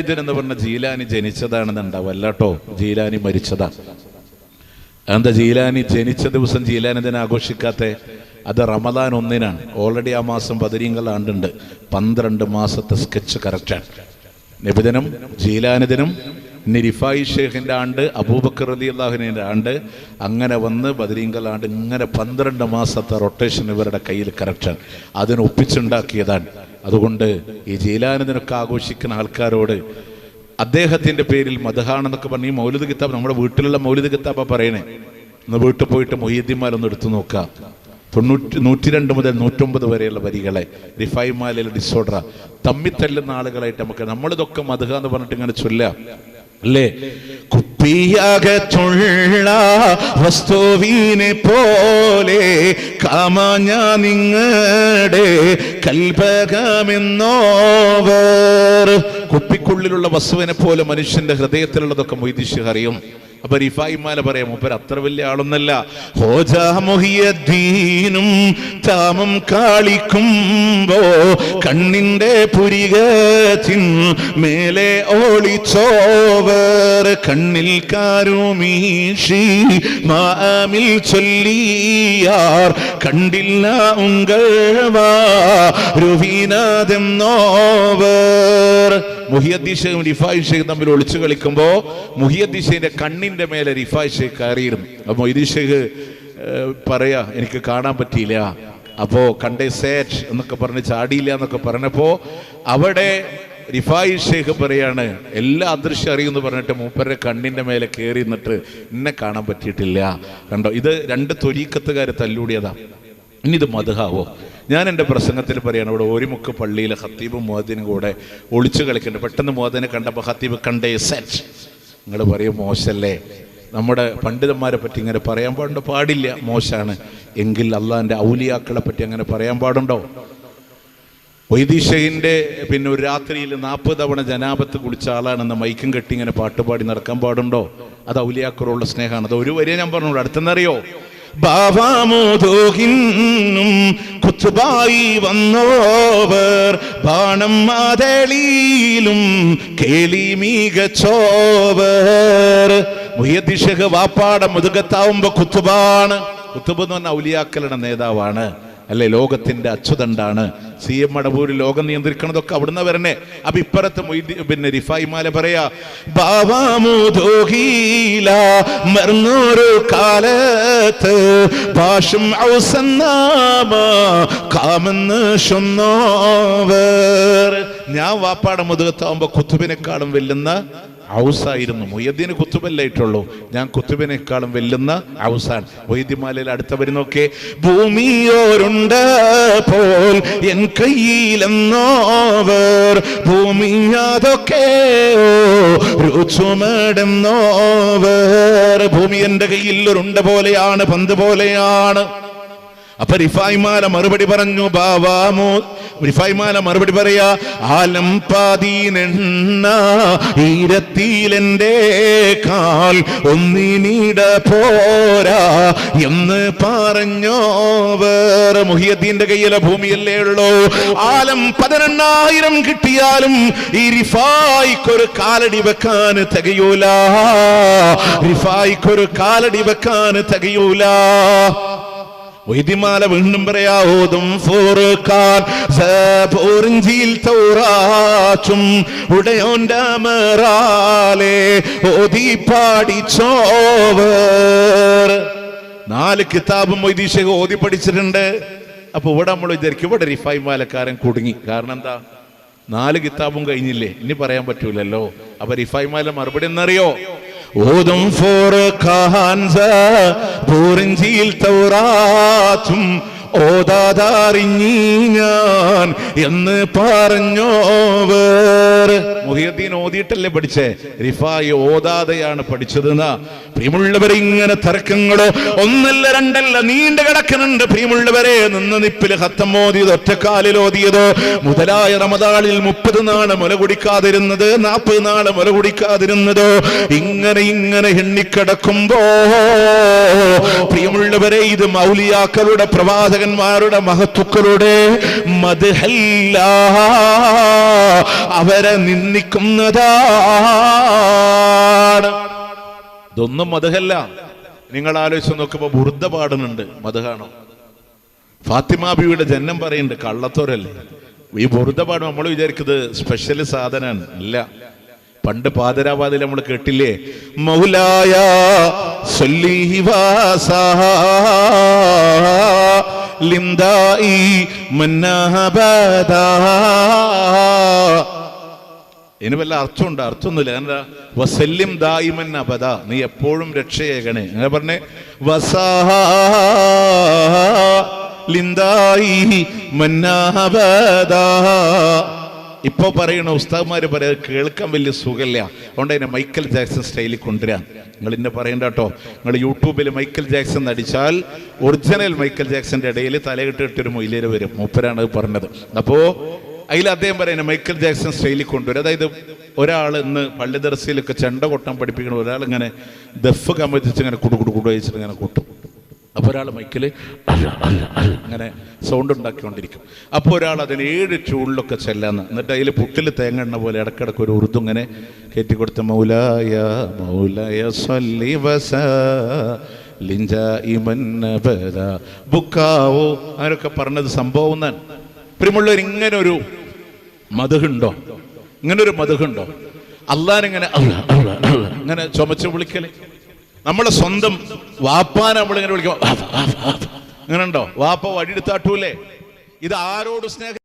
എന്ന് പറഞ്ഞ ജീലാനി ജനിച്ചതാണെന്നുണ്ടാവും. അല്ലാട്ടോ ജീലാനി മരിച്ചതാ. എന്താ ജീലാനി ജനിച്ച ദിവസം ജീലാനി ദിനം ആഘോഷിക്കാത്ത? അത് റമദാൻ ഒന്നിനാണ്. ഓൾറെഡി ആ മാസം പതിരീങ്കൽ ആണ്ടുണ്ട്. പന്ത്രണ്ട് മാസത്തെ സ്കെച്ച് കറക്റ്റാണ് നബിദിനം ജീലാനിദിനം ഇനി റിഫായി ഷേഖിന്റെ ആണ്ട് അബൂബക്കർ അലി അള്ളാഹുവിന്റെ ആണ്ട് അങ്ങനെ വന്ന് ബദരീങ്കൽ ആണ്ട് ഇങ്ങനെ പന്ത്രണ്ട് മാസത്തെ റൊട്ടേഷൻ ഇവരുടെ കയ്യിൽ കറക്റ്റാണ് അതിന് ഒപ്പിച്ചുണ്ടാക്കിയതാണ് അതുകൊണ്ട് ഈ ജയിലാനന്ദനൊക്കെ ആഘോഷിക്കുന്ന ആൾക്കാരോട് അദ്ദേഹത്തിന്റെ പേരിൽ മതഹാണെന്നൊക്കെ പറഞ്ഞ് ഈ മൗലിദ് കിതാബ് നമ്മുടെ വീട്ടിലുള്ള മൗലിദ് കിതാബ പറയണേ. ഒന്ന് വീട്ടിൽ പോയിട്ട് മൊയ്യദ്ദിമാലൊന്ന് എടുത്തു നോക്കാം. തൊണ്ണൂറ്റി നൂറ്റി രണ്ട് മുതൽ നൂറ്റൊമ്പത് വരെയുള്ള വരികളെ റിഫൈമാലയിലെ ഡിസോർഡർ തമ്മിത്തല്ലുന്ന ആളുകളായിട്ട് നമുക്ക് നമ്മളിതൊക്കെ മധുഹ എന്ന് പറഞ്ഞിട്ട് ഇങ്ങനെ ചൊല്ലാം അല്ലേ കുപ്പിയകത്തുള്ള വസ്തുവിനെ പോലെ കാമാഞ്ഞ നിങ്ങളുടെ കൽപകമെന്നോവർ കുപ്പിക്കുള്ളിലുള്ള വസ്തുവിനെ പോലെ മനുഷ്യന്റെ ഹൃദയത്തിലുള്ളതൊക്കെ മൊയ്തിഷ് അറിയും. അപ്പൊ റിഫായിമാല പറയാം മൂപ്പർ അത്ര വലിയ ആളൊന്നല്ല. ഹോജ മുഹിയദ്ദീനും താമം കാളിക്കുമ്പോ കണ്ണിന്റെ പുരികത്തിൻ മേലെ ഓളിച്ചോവർ കണ്ണിൽ കാരുമീഷി മാമിൽ ചൊല്ലിയാർ കണ്ടില്ല ഉങ്കൾവാ രുവീനാദെന്നോവർ. മുഹിയദ്ദീൻ ഷേഖും റിഫായ് ഷേഖ് തമ്മിൽ ഒളിച്ചു കളിക്കുമ്പോ മുഹിയദ്ദീൻ ഷേഖിന്റെ കണ്ണിന്റെ മേലെ റിഫായ് ഷേഖ് കയറിയിരുന്നു അപ്പൊ മൊയ്തീൻ പറയാ എനിക്ക് കാണാൻ പറ്റിയില്ല. അപ്പോ കണ്ടേ സേറ്റ് എന്നൊക്കെ പറഞ്ഞ് ചാടിയില്ല എന്നൊക്കെ പറഞ്ഞപ്പോ അവിടെ റിഫായി ഷേഖ് പറയാണ് എല്ലാ അദൃശ്യം അറിയുമെന്ന് പറഞ്ഞിട്ട് മൂപ്പരുടെ കണ്ണിന്റെ മേലെ കയറി നിന്നിട്ട് എന്നെ കാണാൻ പറ്റിയിട്ടില്ല. കണ്ടോ? ഇത് രണ്ട് തൊരീക്കത്തുകാർ തല്ലൂടിയതാ. ഇനി ഇത് മധുഹാവോ ഞാൻ എന്റെ പ്രസംഗത്തിൽ പറയാണ് ഇവിടെ ഒരുമുക്ക് പള്ളിയിലെ ഹത്തീബും മുഹദ്ദീനും കൂടെ ഒളിച്ചു കളിക്കുന്നുണ്ട്. പെട്ടെന്ന് മുഹദ്ദീനെ കണ്ടപ്പോൾ ഹത്തീബ് കണ്ടേ സെറ്റ് നിങ്ങൾ പറയും മോശല്ലേ. നമ്മുടെ പണ്ഡിതന്മാരെ പറ്റി ഇങ്ങനെ പറയാൻ പാടുണ്ടോ? പാടില്ല മോശമാണ് എങ്കിൽ അള്ളാഹിന്റെ ഔലിയാക്കളെ പറ്റി അങ്ങനെ പറയാൻ പാടുണ്ടോ? വൈദീഷഹിന്റെ പിന്നെ ഒരു രാത്രിയിൽ നാൽപ്പത് തവണ ജനാപത്ത് കുളിച്ച ആളാണെന്ന് മൈക്കും കെട്ടി ഇങ്ങനെ പാട്ടുപാടി നടക്കാൻ പാടുണ്ടോ? അത് ഔലിയാക്കളുള്ള സ്നേഹമാണ്. അത് ഒരു വരെ ഞാൻ പറഞ്ഞോളൂ. അടുത്തെന്നറിയോ? ബാവാമോദോഹിന്നും കുത്തുബായി വന്നോവർ ബാണം മാതളിയിലും കേളി മികച്ചോവർ. മുയദിഷക വാപ്പാട മുതുകത്താവുമ്പോ കുത്തുബാണ്. കുത്തുബ് എന്ന് പറഞ്ഞ ഔലിയാക്കളുടെ നേതാവാണ്. അല്ലെ? ലോകത്തിന്റെ അച്യുതണ്ടാണ് സി എം മടവൂര് ലോകം നിയന്ത്രിക്കണതൊക്കെ അവിടുന്ന് വരണേ. അപ്പൊ മൊയ്തി- പിന്നെ റിഫായിമാല പറയാ ബാവാമുദോഹീല കാലത്ത് ഭാഷം ഞാൻ വാപ്പാടെ മുതുകത്താവുമ്പോ കുത്തുബിനെക്കാളും വെല്ലുന്ന ഔസായിരുന്നു മൊയ്യദ്ദീന് കുത്തുബല്ലായിട്ടുള്ളൂ ഞാൻ കുത്തുബിനേക്കാളും വെല്ലുന്ന ഔസാൻ മൊയ്യദ്ദിമാലയിൽ അടുത്ത വരുന്നൊക്കെ ഭൂമിയോരുണ്ട് പോൽ എൻ കയ്യിലെന്നോവർ. ഭൂമി അതൊക്കെ രുചുമടെന്നോവർ ഭൂമി എന്റെ കയ്യിൽ ഒരുണ്ട പോലെയാണ് പന്ത് പോലെയാണ്. അപ്പൊ റിഫായ്മാല മറുപടി പറഞ്ഞു ബാവാമോ റിഫായ്മാല മറുപടി പറയാ ആലം പാതീനെണ്ണ ഈരത്തിലെന്റെ കാൽ ഒന്നിനീട പോരാ എന്ന് പറഞ്ഞോവർ. മുഹിയദ്ദീന്റെ കയ്യിലെ ഭൂമിയല്ലേ ഉള്ളൂ. ആലം പതിനെണ്ണായിരം കിട്ടിയാലും ഈ റിഫായിക്കൊരു കാലടി വെക്കാൻ തികയൂല. റിഫായിക്കൊരു കാലടി വെക്കാൻ തികയൂല. വൈദ്യമാല വീണ്ടും പറയാവോതും ഓതും സോറിഞ്ചിയിൽ തോറാച്ചും തൗറാച്ചും ഉടയോന്റെ മറാലെ ഓതി പാടിച്ചോവർ നാല് കിതാബും വൈദീശക ഓതി പഠിച്ചിട്ടുണ്ട്. അപ്പൊ ഇവിടെ നമ്മൾ വിചാരിക്കും ഇവിടെ റിഫൈ മാലക്കാരൻ കുടുങ്ങി. കാരണം എന്താ? നാല് കിതാബും കഴിഞ്ഞില്ലേ? ഇനി പറയാൻ പറ്റൂലല്ലോ. അപ്പൊ റിഫൈ മാല മറുപടി എന്നറിയോ? ഓതും ഫോർ ഫൂർഖാൻ ജീൽ തൗറാച്ചും ഓതാതറിഞ്ഞി ഞാൻ എന്ന് പറഞ്ഞോവർ. മുഹിയദ്ദീൻ ഓതിയിട്ടല്ലേ പഠിച്ചേ? റിഫായി ഓതാതെയാണ് പഠിച്ചതെന്നാ. പ്രിയമുള്ളവരെ ഇങ്ങനെ തർക്കങ്ങളോ ഒന്നല്ല രണ്ടല്ല നീണ്ടു കിടക്കുന്നുണ്ട് പ്രിയമുള്ളവരെ. നിന്ന് നിപ്പിൽ ഹത്തം ഓതിയത് ഒറ്റക്കാലിൽ ഓതിയതോ. മുതലായ റമദാളിൽ മുപ്പത് നാൾ മുല കുടിക്കാതിരുന്നത് നാൽപ്പത് നാൾ മുല കുടിക്കാതിരുന്നതോ. ഇങ്ങനെ ഇങ്ങനെ എണ്ണിക്കിടക്കുമ്പോ പ്രിയമുള്ളവരെ ഇത് മൗലിയാക്കളുടെ പ്രവാചകൻ പ്രവാചകന്മാരുടെ മഹത്വക്കളുടെ മധുഹല്ല അവരെ നിന്ദിക്കുന്നതാണ്. ഇതൊന്നും മതഹല്ല. നിങ്ങൾ ആലോചിച്ച് നോക്കുമ്പോ ബുർദ പാടുന്നുണ്ട് മതഹാണോ. ഫാത്തിമാബിയുടെ ജന്മം പറയുന്നുണ്ട് കള്ളത്തോരല്ലേ. ഈ ബുർദ പാടും നമ്മൾ വിചാരിക്കുന്നത് സ്പെഷ്യൽ സാധനമാണ്. ഇല്ല പണ്ട് പാതിരാവാതിൽ നമ്മൾ കേട്ടില്ലേ? മൗലായ സല്ലീഹി വാസാ ലിന്ദായി മന്നഹബദാ ഇതിന് വല്ല അർത്ഥമുണ്ട്? അർത്ഥമൊന്നുമില്ല. എന്താ? വസല്യം ദായിമൻ അബദ നീ എപ്പോഴും രക്ഷയേകണേ. അങ്ങനെ പറഞ്ഞേ വസാഹ ലിന്ദായി മന്നാബദാ ഇപ്പൊ പറയണ ഉസ്താദ്മാർ പറയാ കേൾക്കാൻ വലിയ സുഖമില്ല. അതുകൊണ്ട് തന്നെ മൈക്കൽ ജാക്സൺ സ്റ്റൈലിൽ കൊണ്ടുവരാൻ നിങ്ങൾ ഇന്നെ പറയണ്ട കേട്ടോ. നിങ്ങൾ യൂട്യൂബിൽ മൈക്കൽ ജാക്സൺ നടിച്ചാൽ ഒറിജിനൽ മൈക്കൽ ജാക്സന്റെ ഇടയിൽ തലകെട്ടിട്ടൊരു മൊയിലേര് വരും. മൂപ്പരാണ് അത് പറഞ്ഞത്. അപ്പോൾ അതിൽ അദ്ദേഹം പറയുന്നത് മൈക്കൽ ജാക്സൺ സ്റ്റൈലിൽ കൊണ്ടുവരും. അതായത് ഒരാൾ ഇന്ന് പള്ളി ദർശയിലൊക്കെ ചെണ്ട കൊട്ടാൻ പഠിപ്പിക്കുന്ന ഒരാൾ ഇങ്ങനെ ദഫ് കമ്പിച്ചിട്ട് ഇങ്ങനെ കുടു കുടു കുടു വെച്ചിട്ട് ഇങ്ങനെ കൊട്ടും. അപ്പോൾ ഒരാൾ മൈക്കിൽ അങ്ങനെ സൗണ്ട് ഉണ്ടാക്കിക്കൊണ്ടിരിക്കും. അപ്പോൾ ഒരാൾ അതിന് ഏഴ് ട്യൂണിലൊക്കെ ചെല്ലാന്ന്. എന്നിട്ട് അതിൽ പുട്ടിൽ തേങ്ങ എണ്ണ പോലെ ഇടക്കിടക്ക് ഒരു ഉറുദു ഇങ്ങനെ കയറ്റി കൊടുത്ത മൗലായ മൗലായ സല്ലി വസ ബുക്കാവോ അങ്ങനെയൊക്കെ പറഞ്ഞത് സംഭവം എന്നാണ് പ്രിയമുള്ളവർ ഇങ്ങനെ ഒരു മധുഹുണ്ടോ? ഇങ്ങനെ ഒരു മധുഹുണ്ടോ? അള്ളാനിങ്ങനെ അള്ളാ, അള്ളാ, അള്ളാ, ഇങ്ങനെ ചുമച്ച് വിളിക്കൽ. നമ്മളെ സ്വന്തം വാപ്പാനെ നമ്മളിങ്ങനെ വിളിക്കും അങ്ങനെ ഉണ്ടോ വാപ്പ വഴിയെടുത്താട്ടൂലേ ഇത് ആരോട് സ്നേഹം